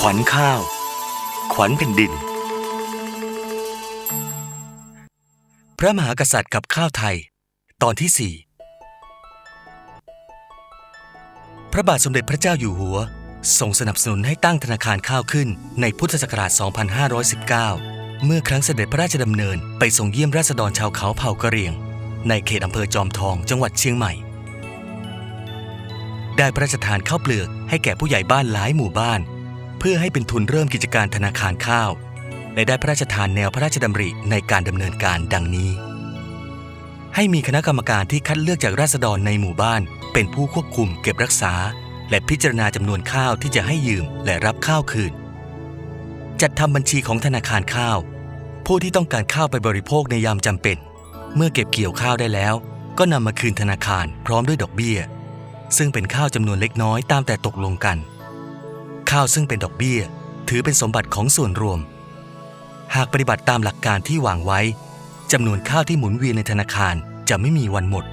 ขวัญข้าว ขวัญแผ่นดิน พระมหากษัตริย์กับข้าวไทย ตอนที่สี่พระบาทสมเด็จพระเจ้าอยู่หัวทรงสนับสนุนให้ตั้งธนาคารข้าวขึ้นในพุทธศักราช 2519 เมื่อครั้งเสด็จพระราชดำเนินไปทรงเยี่ยมราษฎรชาวเขาเผ่ากะเหรี่ยง ในเขตอำเภอจอมทองจังหวัดเชียงใหม่ ได้พระราชทานข้าวเปลือกให้แก่ผู้ใหญ่บ้านหลายหมู่บ้าน เพื่อให้เป็นทุนเริ่มกิจการธนาคารข้าว และได้พระราชทานแนวพระราชดำริในการดำเนินการดังนี้ ให้มีคณะกรรมการที่คัดเลือกจากราษฎรในหมู่บ้าน เป็นผู้ควบคุมเก็บรักษา และพิจารณาจำนวนข้าวที่จะให้ยืมและรับข้าวคืน จัดทำบัญชีของธนาคารข้าว ผู้ที่ต้องการข้าวไปบริโภคในยามจำเป็น เมื่อเก็บเกี่ยวข้าวได้แล้ว ก็นำมาคืนธนาคารพร้อมด้วยดอกเบี้ย ซึ่งเป็นข้าวจำนวนเล็กน้อยตามแต่ตกลงกัน ข้าวซึ่งเป็นดอกเบี้ย ถือเป็นสมบัติของส่วนรวม หากปฏิบัติตามหลักการที่วางไว้จำนวนข้าวที่หมุนเวียนในธนาคารจะไม่มีวันหมด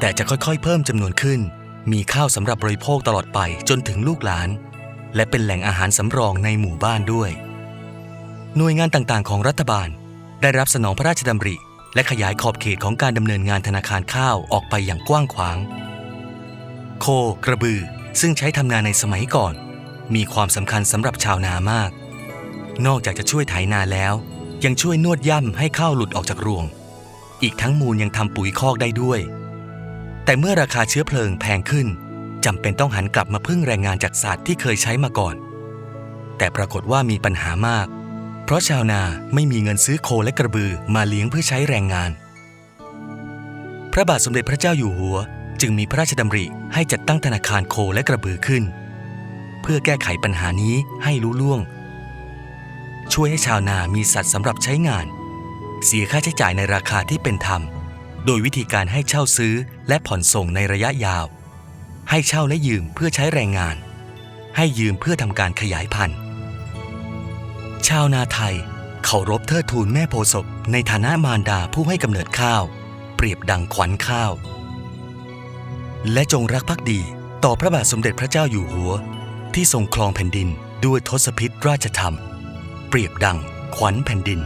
แต่จะค่อยๆ เพิ่มจำนวนขึ้น มีข้าวสำหรับบริโภคตลอดไปจนถึงลูกหลาน และเป็นแหล่งอาหารสำรองในหมู่บ้านด้วย หน่วยงานต่างๆ ของรัฐบาล ได้รับสนองพระราชดำริ และขยายขอบเขตของการดำเนินงานธนาคารข้าวออกไปอย่างกว้างขวาง โค กระบือ ซึ่งใช้ทำนาในสมัยก่อน มีความสำคัญสำหรับชาวนามาก นอกจากจะช่วยไถนาแล้ว ยังช่วยนวดย่ำให้ข้าวหลุดออกจากรวง อีกทั้งมูลยังทำปุ๋ยคอกได้ด้วย แต่เมื่อราคาเชื้อเพลิงแพงขึ้นจำเป็นต้องหันกลับมาพึ่งแรงงานจากสัตว์ที่เคยใช้มาก่อน แต่ปรากฏว่ามีปัญหามาก เพราะชาวนาไม่มีเงินซื้อโคและกระบือมาเลี้ยงเพื่อใช้แรงงาน พระบาทสมเด็จพระเจ้าอยู่หัว จึงมีพระราชดำริให้จัดตั้งธนาคารโคและกระบือขึ้น พื่อแก้ไขปัญหานี้ให้รู้ล่วง ช่วยให้ชาวนามีสัตว์สำหรับใช้งาน เสียค่าใช้จ่ายในราคาที่เป็นธรรม โดยวิธีการให้เช่าซื้อและผ่อนส่งในระยะยาว ให้เช่าและยืมเพื่อใช้แรงงาน ให้ยืมเพื่อทำการขยายพันธุ์ ชาวนาไทยเคารพเทิดทูนแม่โพศพในฐานะมารดาผู้ให้กำเนิดข้าว เปรียบดังขวัญข้าว และจงรักภักดีต่อพระบาทสมเด็จพระเจ้าอยู่หัว ที่ทรงครองแผ่นดินด้วยทศพิษราชธรรม เปรียบดังขวัญแผ่นดิน